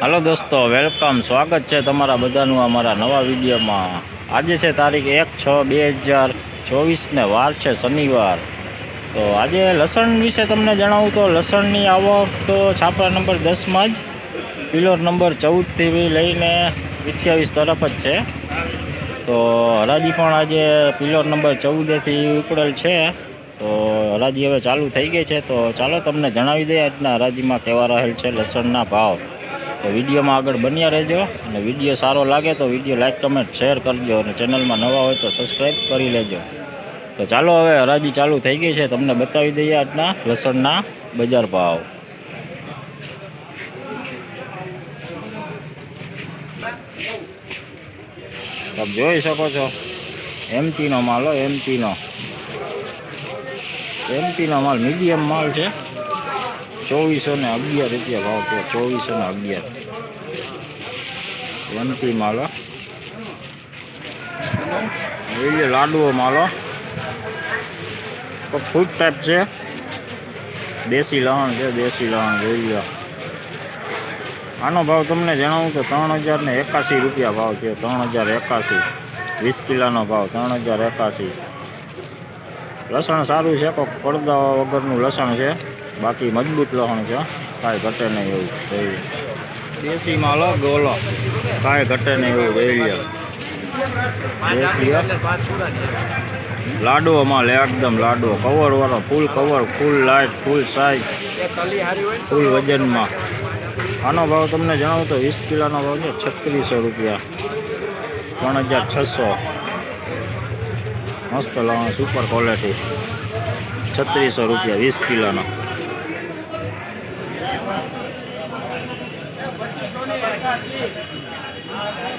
હાલો દોસ્તો, વેલકમ. સ્વાગત છે તમારા બધાનું અમારા નવા વિડીયોમાં. આજે છે તારીખ એક છ બે હજાર ચોવીસને વાર છે શનિવાર. તો આજે લસણ વિશે તમને જણાવું તો લસણની આવક તો છાપરા નંબર દસમાં જ, પિલોર નંબર ચૌદથી લઈને અઠ્યાવીસ તરફ જ છે. તો હરાજી પણ આજે પિલોર નંબર ચૌદેથી ઉપડેલ છે. તો હરાજી હવે ચાલુ થઈ ગઈ છે. તો ચાલો તમને જણાવી દઈએ આજના હરાજીમાં કેવા રહેલ છે લસણના ભાવ. તો વિડીયોમાં આગળ બન્યા રહેજો અને વીડિયો સારો લાગે તો વીડિયો લાઇક કમેન્ટ, શેર કરજો અને ચેનલમાં નવા હોય તો સબસ્ક્રાઈબ કરી લેજો. તો ચાલો હવે હરાજી ચાલુ થઈ ગઈ છે. તમને બતાવી દઈએ આજના લસણના બજાર ભાવ. તમે જોઈ શકો છો. એમટીનો માલ હો એમટીનો એમટીનો માલ મીડિયમ માલ છે. ચોવીસો ને અગિયાર રૂપિયા ભાવ છે ચોવીસો ને અગિયાર. એમપી માલો. એ લાડુઓ માલો. ફૂડ ટાઈપ છે. દેશી લવણ છે, દેશી લવણ, જોઈ આનો ભાવ તમને જણાવું તો ત્રણ હજાર ને એકાસી રૂપિયા ભાવ છે ત્રણ હજાર એકાસી વીસ કિલોનો ભાવ ત્રણ હજાર એકાસી લસણ સારું છે કોઈક પડદા વગરનું લસણ છે. બાકી મજબૂત લસણ છે કાંઈ ઘટે નહીં એવું જોઈએ દેશી માલો ગોલો. કાંઈ ઘટે નહીં એવું લાડુઓમાં દેશી હો. લાડુઓ એકદમ લાડુઓ કવરવાળો full cover full light full size full વજનમાં. આનો ભાવ તમને જણાવું તો વીસ કિલોનો ભાવ છે છત્રીસો રૂપિયા. ત્રણ હજાર છસો. મસ્ત લવણ સુપર ક્વોલિટી છત્રીસો રૂપિયા વીસ કિલોનો જોઈ લો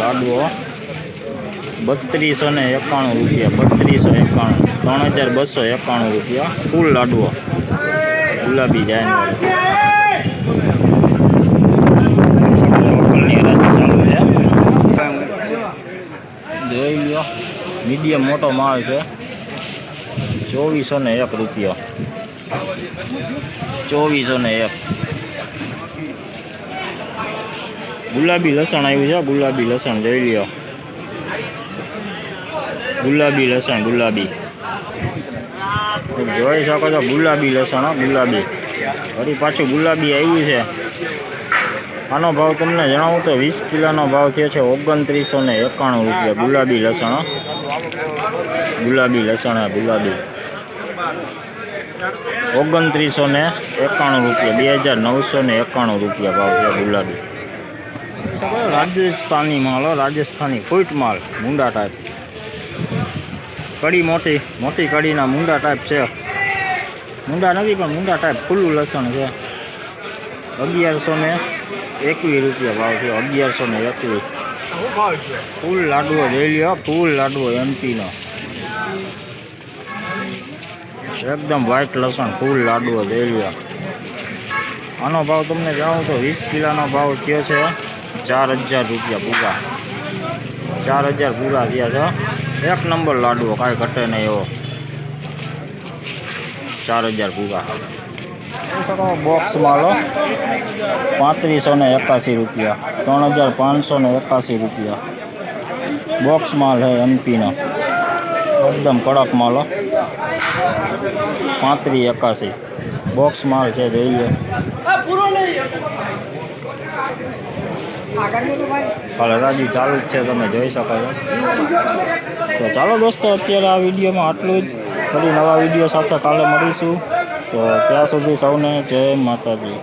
લાડવો બત્રીસો ને એકાણું રૂપિયા, બત્રીસો એકાણું, ત્રણ હજાર બસો એકાણું રૂપિયા ફૂલ લાડવો. ગુલાબી જાય મીડિયમ મોટો માલ છે, ચોવીસો ને એક રૂપિયો. ચોવીસો ને એક. ગુલાબી લસણ આવ્યું છે ગુલાબી લસણ, જોઈ લ્યો. ગુલાબી લસણ, ગુલાબી. જોઈ શકો છો, ગુલાબી લસણ ગુલાબી. ફરી પાછું ગુલાબી આવ્યું છે. આનો ભાવ તમને જણાવું તો વીસ કિલોનો ભાવ થયો છે ઓગણત્રીસો ને એકાણું રૂપિયા. ગુલાબી લસણ ગુલાબી લસણ, ગુલાબી. ઓગણત્રીસો ને એકાણું રૂપિયા. બે હજાર નવસો ને એકાણું રૂપિયા ભાવ છે ગુલાબી. રાજસ્થાની માલ રાજસ્થાની ફૂટ માલ, મુંડા ટાઈપ કડી મોટી મોટી કડીના મુંડા ટાઈપ છે. મુંડા નથી, પણ મુંડા ટાઈપ ખુલ્લું લસણ છે. અગિયારસો ને એકવીસ રૂપિયા ભાવ છે, અગિયારસો ને એકવીસ. ફૂલ લાડવો જોઈ લ્યો, ફૂલ લાડવો એમપીનો એકદમ વ્હાઈટ લસણ ફૂલ લાડવો જોઈ આનો ભાવ તમને જાણું તો વીસ કિલોનો ભાવ થયો છે. ચાર હજાર રૂપિયા પૂરા ચાર હજાર પૂરા થયા છે. એક નંબર લાડવો કાંઈ ઘટે નહીં એવો. ચાર હજાર પૂરા બોક્સ માલો પાંત્રીસો ને એકાસી રૂપિયા. ત્રણ હજાર પાંચસો ને એકાસી રૂપિયા. બોક્સ માલ છે એમપીનો એકદમ કડક માલો પાંત્રીસ એકાસી બોક્સ માલ છે, જોઈ લે. હાલ હરાજી ચાલુ જ છે, તમે જોઈ શકો છો તો ચાલો દોસ્તો, અત્યારે આ વિડીયોમાં આટલું જ. ફરી નવા વીડિયો સાથે કાલે મળીશું. તો ત્યાં સુધી સૌને જય માતાજી.